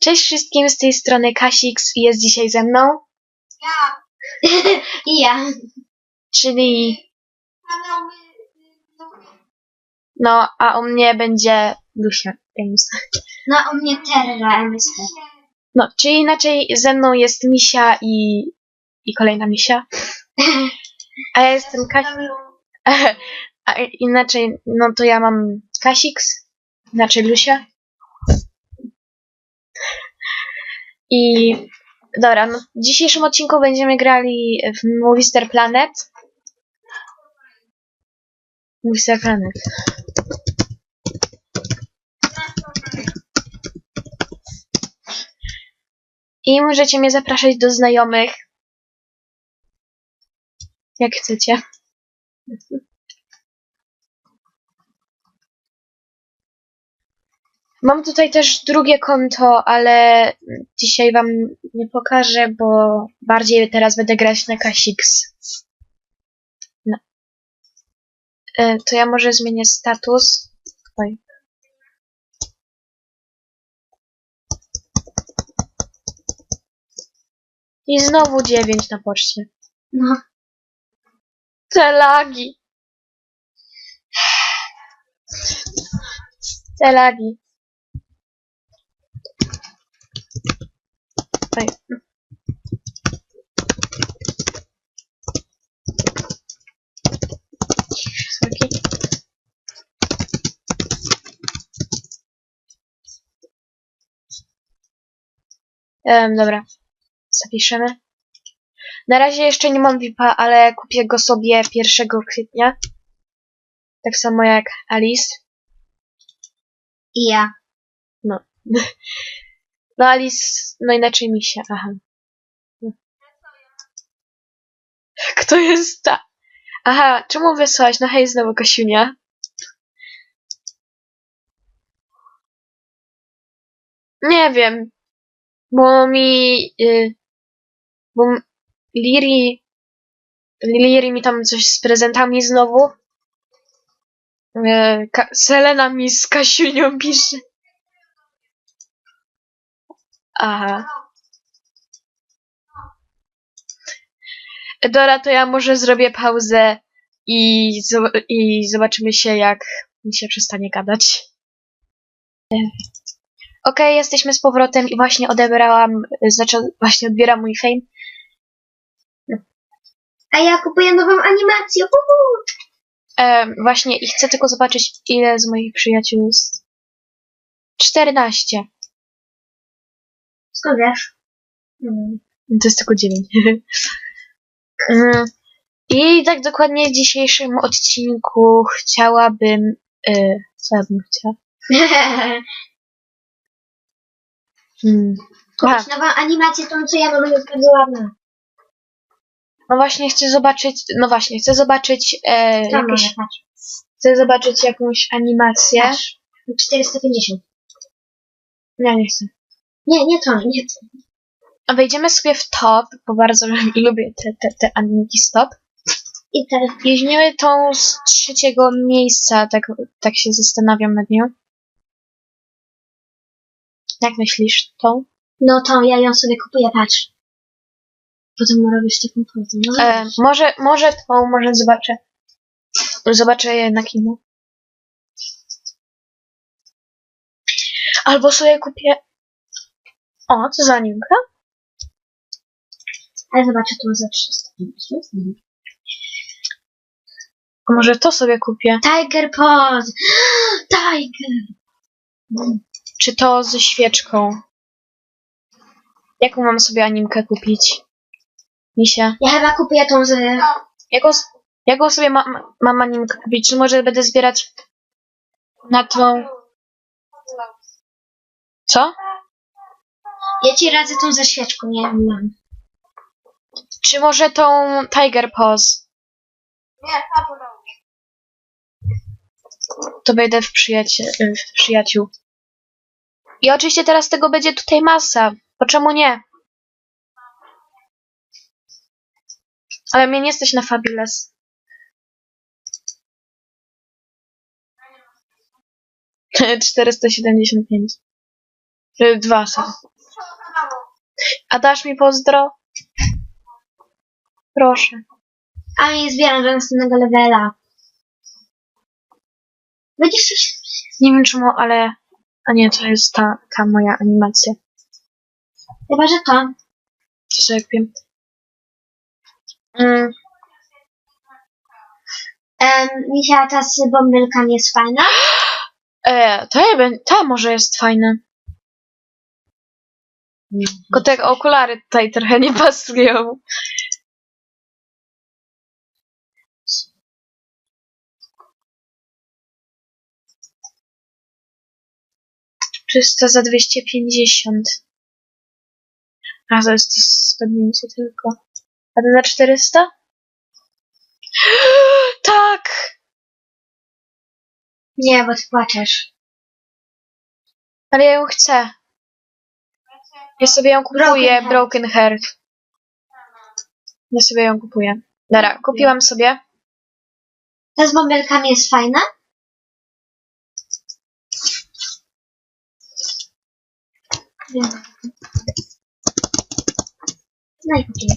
Cześć wszystkim z tej strony Kasix i jest dzisiaj ze mną, Ja. I ja. czyli no, a u mnie będzie Lucia Games. No, u mnie Terra MSP. No, czyli inaczej ze mną jest Misia i, i kolejna Misia. A ja jestem Kasix. A inaczej, no to ja mam Kasix, inaczej Lucia. I dobra, no w dzisiejszym odcinku będziemy grali w Movistar Planet. Movistar Planet. I możecie mnie zapraszać do znajomych. Jak chcecie. Mam tutaj też drugie konto, ale dzisiaj wam nie pokażę, bo bardziej teraz będę grać na Kasix. No. E, To ja może zmienię status. Oj. I znowu 9 na poczcie. No. Te lagi. Te lagi. Sorki. Em, dobra. Zapiszemy. Na razie jeszcze nie mam VIPa, ale kupię go sobie 1 kwietnia. Tak samo jak Alice. I ja. No. No Alice, no inaczej Misia, aha. No. Kto jest ta? Aha, czemu wysłałaś? No hej, znowu Kasiunia. Nie wiem. Bo mi... Y, bo Liri... Liri mi tam coś z prezentami znowu. Y, Ka- Selena mi z Kasiunią pisze. Aha. Dora, to ja może zrobię pauzę i, i zobaczymy się, jak mi się przestanie gadać. Okej, jesteśmy z powrotem i właśnie odebrałam, znaczy właśnie odbieram mój fame. A ja kupuję nową animację. Uhu. E, właśnie i chcę tylko zobaczyć, ile z moich przyjaciół jest. 14. Skąd wiesz? Mm, To jest tylko 9. Mm, I tak dokładnie w dzisiejszym odcinku chciałabym. y, co ja bym chciała? Hmm. Kupić nową animację, tą co ja mam, jest bardzo ładna. no właśnie chcę zobaczyć. No właśnie, chcę zobaczyć e, Tam jakieś, patrz. Chcę zobaczyć jakąś animację. Patrz. 450. Ja nie chcę. Nie, nie to, nie to. A wejdziemy sobie w top, bo bardzo lubię te, te, te animki stop. I teraz, Weźmiemy tą z trzeciego miejsca, tak, tak się zastanawiam nad nią. Jak myślisz, tą? no tą, ja ją sobie kupuję, patrz. Potem robisz taką pozę. No, E, może, może tą, może zobaczę. Zobaczę je na kino. Albo sobie kupię. O, co za animka? Ale zobaczę tą za 350. A może to sobie kupię? Tiger Pose! Tiger! Czy to ze świeczką? Jaką mam sobie animkę kupić? Misia. Ja chyba kupię tą z... Jaką, jaką sobie ma, ma- mam animkę kupić? Czy może będę zbierać na tą... Co? Ja ci radzę tą ze świeczką, nie mam. Czy może tą Tiger Pose? Nie, ta. To wejdę w, przyjacie, w przyjaciół. I oczywiście teraz tego będzie tutaj masa. Bo czemu nie? Ale mnie nie stać na Fabulous. 475. Y, Dwa są. A dasz mi pozdro? Proszę. A mnie zbieram do następnego levela. Będziesz coś... Nie wiem czemu, ale... A nie, to jest ta, ta moja animacja. Chyba, że to. Co sobie wiem. Mm, Um, Misia, ta z bąbelkami jest fajna. e, to ja bym, ta może jest fajna. Tylko te okulary tutaj trochę nie pasują. Czysto za 250. A to jest to tylko. A to za 400? Tak! Nie, bo ty płaczesz. Ale ja ją chcę. Ja sobie ją kupuję, Broken Heart. Ja sobie ją kupuję. Dobra, kupiłam sobie. Ta z bąbelkami jest fajna. No i kupię.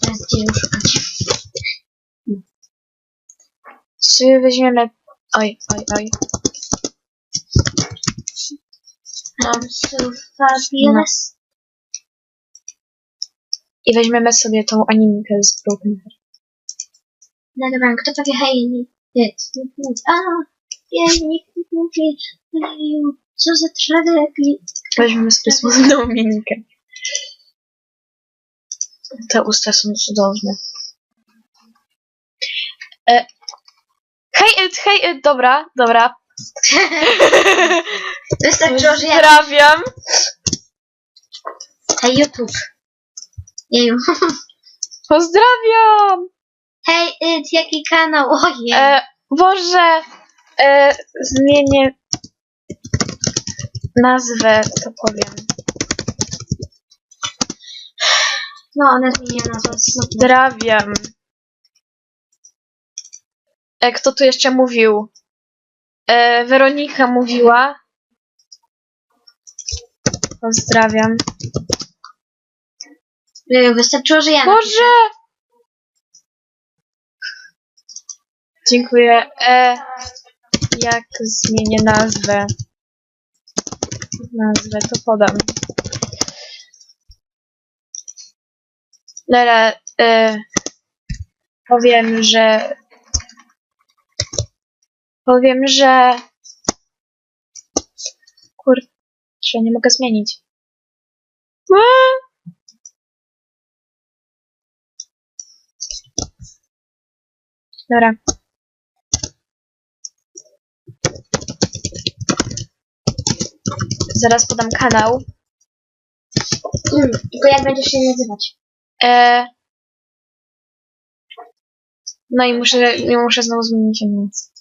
Teraz gdzie ją szukać? Sobie weźmiemy... Oj, oj, oj. Mam fabulous. I weźmiemy sobie tą animkę z Broken Heart. No dobra, kto powie hej, nie, nie, nie, nie, a, jej, nikt nie mówi, jeju, co za tragedia. Weźmiemy sobie smutną minkę. Te usta są cudowne. E, hej, Ed, hej, Ed, dobra, dobra. Wystarczyło, że ja... Pozdrawiam. Hej, YouTube. Jeju. Pozdrawiam. Hej, Yd, jaki kanał? Ojej. E, może e, zmienię nazwę, to powiem. No, ona zmieniła nazwę. Pozdrawiam. E, kto tu jeszcze mówił? E, Weronika mówiła. Pozdrawiam. Jeju, Wystarczyło, że ja. Boże! Dziękuję. E, jak zmienię nazwę? Nazwę to podam. Dobra, e, powiem, że powiem, że kurczę, nie mogę zmienić. Dobra. Zaraz podam kanał. Tylko jak będziesz się nazywać? E... No i muszę, i muszę znowu zmienić animację.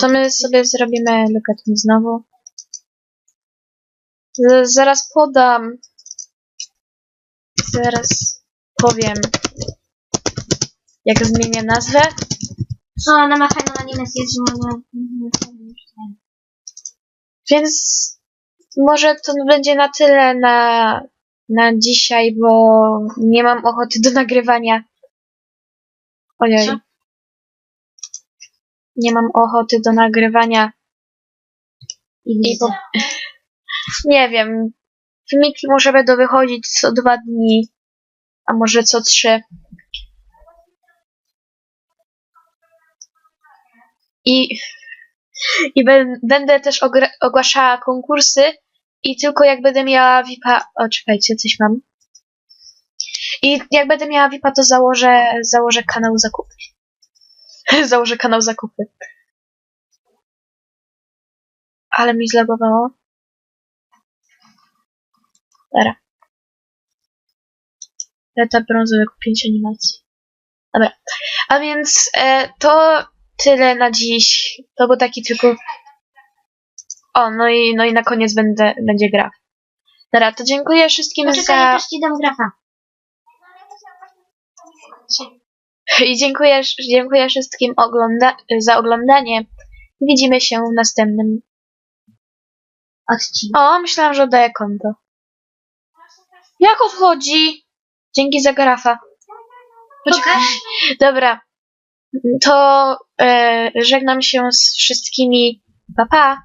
To my sobie zrobimy look at me znowu. Z, zaraz podam. Zaraz powiem, jak zmienię nazwę. O, ona ma fajną animację, że. Więc może to będzie na tyle na, na dzisiaj, bo nie mam ochoty do nagrywania. Ojej. Nie mam ochoty do nagrywania I po... Nie wiem. Filmiki może będą wychodzić co dwa dni, a może co trzy. I, i bę- będę też ogłaszała konkursy i tylko jak będę miała VIPa... O, czekajcie, coś mam. I jak będę miała VIPa, to założę, założę kanał zakupy. założę kanał zakupy. Ale mi zlagowało. Dobra. Etap brązowy kupięcie animacji. Dobra. A więc e, to tyle na dziś. To był taki tylko. O, no i, no i na koniec będę, będzie gra. Dobra, to dziękuję wszystkim Poczekaj, ja za. też ci dam grafa. I dziękuję, dziękuję wszystkim ogląda... za oglądanie. Widzimy się w następnym odcinek. O, myślałam, że oddaję konto. Jak odchodzi? Dzięki za grafa. Pokaż. Dobra. To e, żegnam się z wszystkimi. Pa, pa.